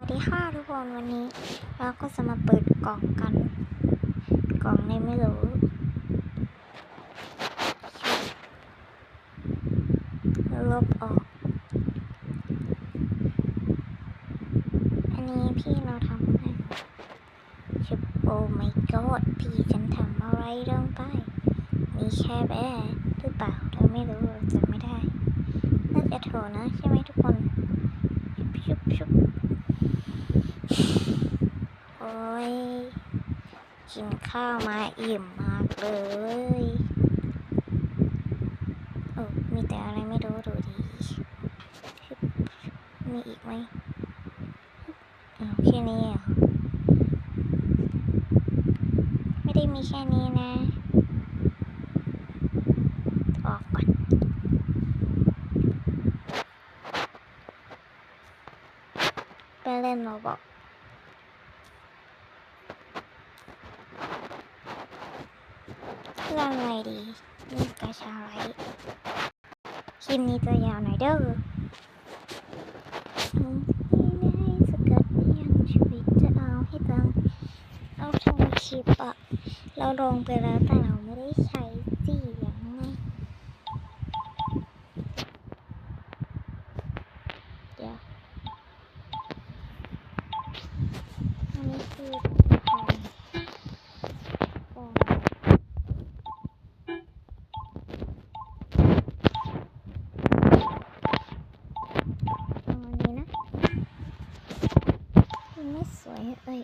สวัสดีค่ะทุกคนวันนี้เราก็จะมาเปิดกล่องกัน กล่องในไม่รู้ลบออก อันนี้พี่เราทำให้ชิบโอ้ my god พี่ฉันทำอะไรลงไป มีแค่แบรหรือเปล่าเราไม่รู้จำไม่ได้ น่าจะโถนะใช่ไหมทุกคน ชุบชุบ ยกินข้าวมาอิ่มมากเลยโอ้มีแต่อะไรไม่รู้ดูดีมีอีกไหมฮึบอ้าแค่นี้เหรอไม่ได้มีแค่นี้นะออกก่อนไปเล่นโรบอก เรื่ องอะไรดีนี่กระชาไรคลิปนี้จะยาวหน่อยเด้อไม่ได้สะกัดไม่ยังชีวิตจะเอาให้ตังเอาทงคลิปอะเราลงไปแล้วแต่เราไม่ได้ใช้เสียงไงเดี๋ยวอันนี้คือของของ เอาอันนี้นะ มันไม่สวยเอ้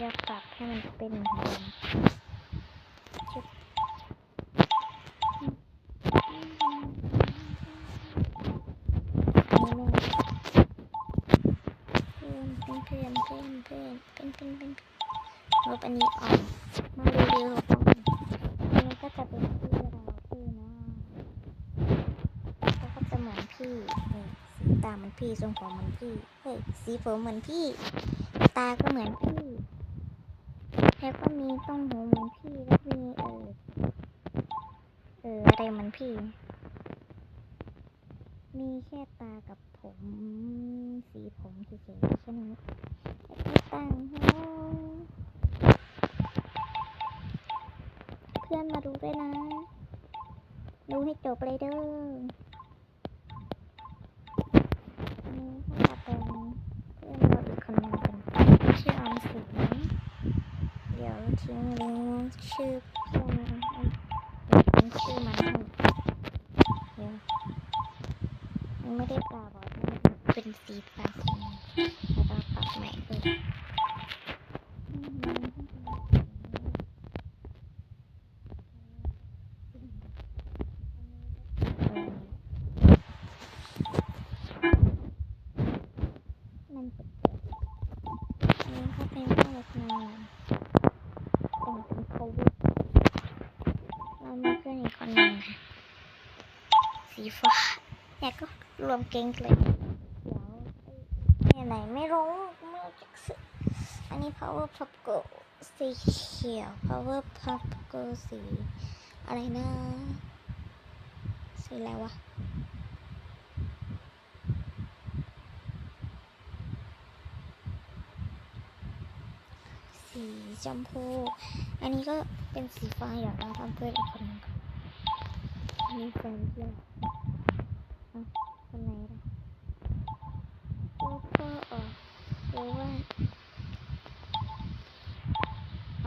จะปรับให้มันเป็นเหมือนเดิมชุบอันนี้ไม่เพื่อนเพื่อนเพื่อนเพื่อนเพื่อนเพื่อนเพื่อนลบอันนี้ออกมารีวิวของอันนี้ก็จะเป็นพี่เราพี่นะเขาก็จะเหมือนพี่สีตาเหมือนพี่ทรงผมเหมือนพี่ เฮ้ย สีผมเหมือนพี่ ตาก็เหมือนพี่ แล้วก็มีต้องหูเหมือนพี่แล้วมีเออเอออะไรเหมือนพี่ มีแค่ตากับผมสีผมเฉยๆแค่นั้นแล้วก็ตั้งห้องเพื่อนมาดูด้วยนะ ดูให้จบเลยเด้ออันนี้ก็จะเป็นเพื่อนเราอีกคนหนึ่งเป็นชื่อออมสินเดี๋ ยวทิ้งลิงก์ชื่อเพื่อนไว้ทิ้งชื่อมันให้เดี๋ยวมันไม่ได้ปลาบอกมันเป็นสีฟ้าแล้วเราปรับใหม่ สีฟ้าเนี่ยก็รวมเก่งเลยเดี๋ยวไอ้ไหนไม่รู้ไม่รู้จักซื้ออันนี้ power pop go สีเขียว power pop go สีอะไรนะสีอะไรวะสีชมพู อันนี้ก็เป็นสีฟ้าอย่างเราทำเพื่อนอีกคน หนึงก่อนอันนี้แฟนเพื่อนอะคนไหนล่ะแล้วก็เออหรือว่าเอ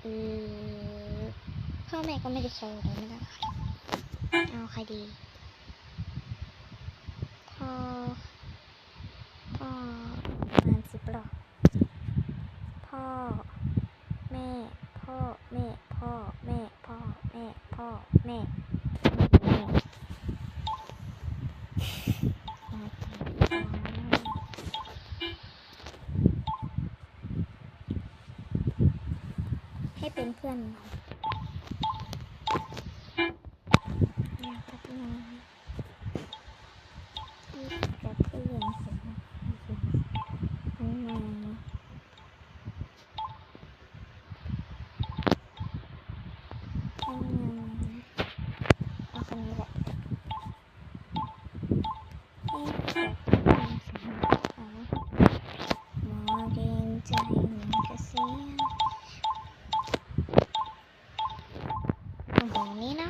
เออพ่อแม่ก็ไม่ได้โชว์เลยไม่ได้เอาใครดีพ่อพ่อประมาณสิบหรอกพ่อ แม่ พ่อ แม่ พ่อ แม่ พ่อแม่แม่ให้เป็นเพื่อนเรา โอ้โหนี่นะ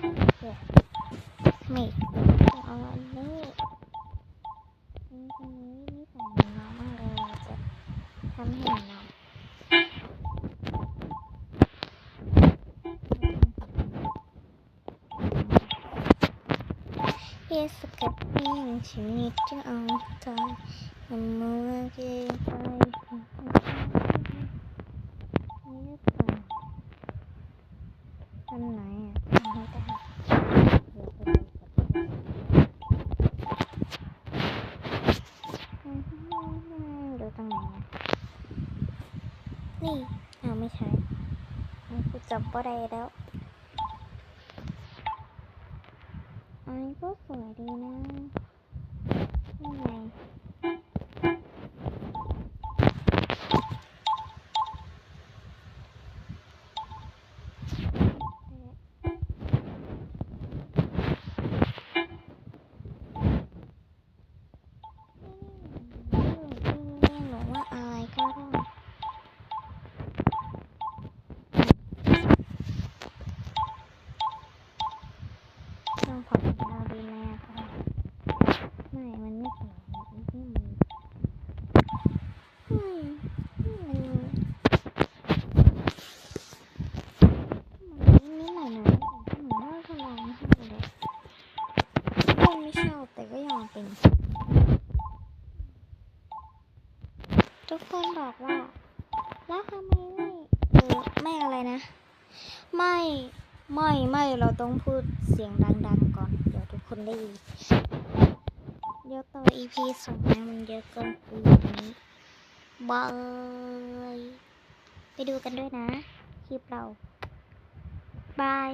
ไม่เอาอันนี้นี่คนนี้นี่ใส่เหมือนน้องมากเลยจะทำให้น้องเยสกับเพียงชีวิตจะเอาใจมันมัวเกินไปนี่เปล่าอันไหนอะทำให้ได้เดี๋ยวไปดูกันดูตรงไหนอะนี่อ้าวไม่ใช่อันกูจั บบ่ได้แล้ว อันนี้ก็สวยดีนะนี่ไงนี่หนูว่าอะไรก็ได้ องขอเป็นดาดีแม่ก็ได้ไม่มันไม่มันเฮ้ยมันมันนิดหน่อยหน่อยหนูว่าก็ลองให้เลยก็ไม่ชอบแต่ก็ยอมเป็น ทุกคนบอกว่า แล้วทำไมไม่เออไม่อะไรนะ ไม่ ไม่ไม่เรา ต้องพูดเสียงดังๆก่อน เดี๋ยวทุกคนได้ยินเดี๋ยวต่อ EP สองนะมันเยอะเกินปีนี้บายไปดูกันด้วยนะ คลิปเรา บาย